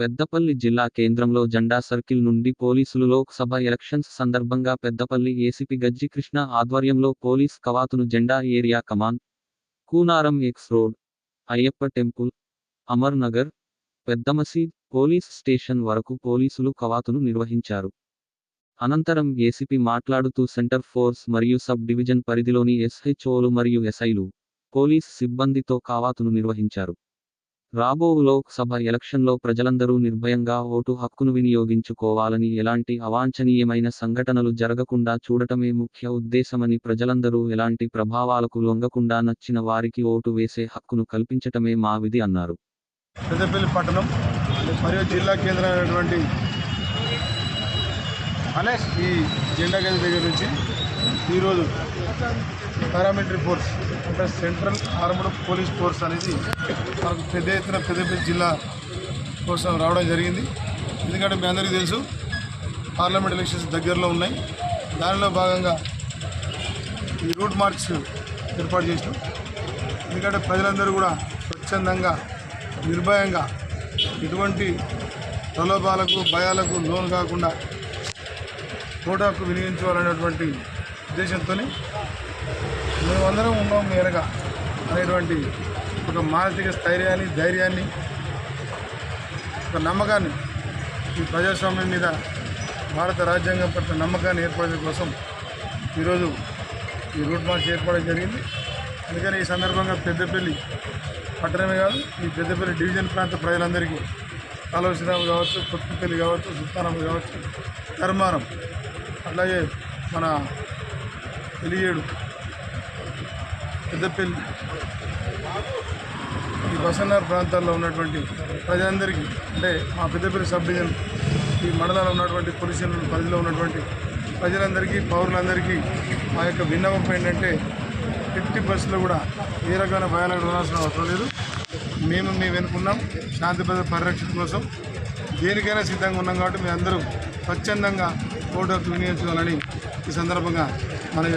పెద్దపల్లి జిల్లా కేంద్రంలో జెండా సర్కిల్ నుండి పోలీసులు లోక్సభ ఎలక్షన్స్ సందర్భంగా పెద్దపల్లి ఏసీపీ గజ్జి కృష్ణ ఆధ్వర్యంలో పోలీస్ కవాతును జెండా area Kaman. Kunaram X road Ayyappa temple Amar Nagar పెద్ద మసీద్ పోలీస్ స్టేషన్ వరకు పోలీసులు కవాతును నిర్వహించారు. అనంతరం ఏసీపీ మాట్లాడుతూ సెంటర్ ఫోర్స్ మరియు సబ్ డివిజన్ పరిధిలోని ఎస్హెచ్ఓలు మరియు ఎస్ఐలు పోలీస్ సిబ్బందితో కావాతును నిర్వహించారు. రాబో లోక్సభ ఎలక్షన్లో ప్రజలందరూ నిర్భయంగా ఓటు హక్కును వినియోగించుకోవాలని ఎలాంటి అవాంఛనీయమైన సంఘటనలు జరగకుండా చూడటమే ముఖ్య ఉద్దేశమని ప్రజలందరూ ఎలాంటి ప్రభావాలకు లొంగకుండా నచ్చిన వారికి ఓటు వేసే హక్కును కల్పించటమే మా విధి అన్నారు. పెద్దపల్లి పట్టణం మరియు జిల్లా కేంద్రమైనటువంటి ఈ జెండా గది దగ్గర నుంచి ఈరోజు పారామిలిటరీ ఫోర్స్ అంటే సెంట్రల్ ఆర్మడ్ పోలీస్ ఫోర్స్ అనేది మనకు పెద్ద ఎత్తున పెద్దపల్లి జిల్లా కోసం రావడం జరిగింది. ఎందుకంటే మీ అందరికీ తెలుసు పార్లమెంట్ ఎలక్షన్స్ దగ్గరలో ఉన్నాయి. దానిలో భాగంగా ఈ రూట్ మార్చ్ ఏర్పాటు చేసినాం. ఎందుకంటే ప్రజలందరూ కూడా స్వచ్ఛందంగా నిర్భయంగా ఎటువంటి ప్రలోభాలకు భయాలకు లోను కాకుండా ఓటు హక్కు వినియోగించుకోవాలనేటువంటి ఉద్దేశంతో మేమందరం ఉన్నాం మేరగా అనేటువంటి ఒక మానసిక స్థైర్యాన్ని ధైర్యాన్ని ఒక నమ్మకాన్ని ఈ ప్రజాస్వామ్యం మీద భారత రాజ్యాంగం పట్ల నమ్మకాన్ని ఏర్పడడం కోసం ఈరోజు ఈ రూట్ మార్చ్ ఏర్పడడం జరిగింది. అందుకని ఈ సందర్భంగా పెద్దపల్లి పట్టణమే కాదు ఈ పెద్దపల్లి డివిజన్ ప్రాంత ప్రజలందరికీ కాలువశ్రీరామ్ కావచ్చు కొత్తపల్లి కావచ్చు సుల్తానం కావచ్చు ధర్మారం అలాగే మన తెలియేడు పెద్దపల్లి ఈ బసన్నార్ ప్రాంతాల్లో ఉన్నటువంటి ప్రజలందరికీ అంటే మా పెద్దపల్లి సబ్ డివిజన్ ఈ మండలాల్లో ఉన్నటువంటి పోలీస్ పరిధిలో ఉన్నటువంటి ప్రజలందరికీ పౌరులందరికీ మా యొక్క విన్నపం ఏంటంటే ఫిఫ్టీ బస్సులో కూడా ఏ రకమైన భయాలకు ఉండాల్సిన అవసరం లేదు. మేము మేము వెనుకున్నాం శాంతి భద్రత పరిరక్షణ కోసం దేనికైనా సిద్ధంగా ఉన్నాం కాబట్టి మీ అందరూ స్వచ్ఛందంగా ఓటు హక్కు వినియోగించుకోవాలని ఈ సందర్భంగా మనం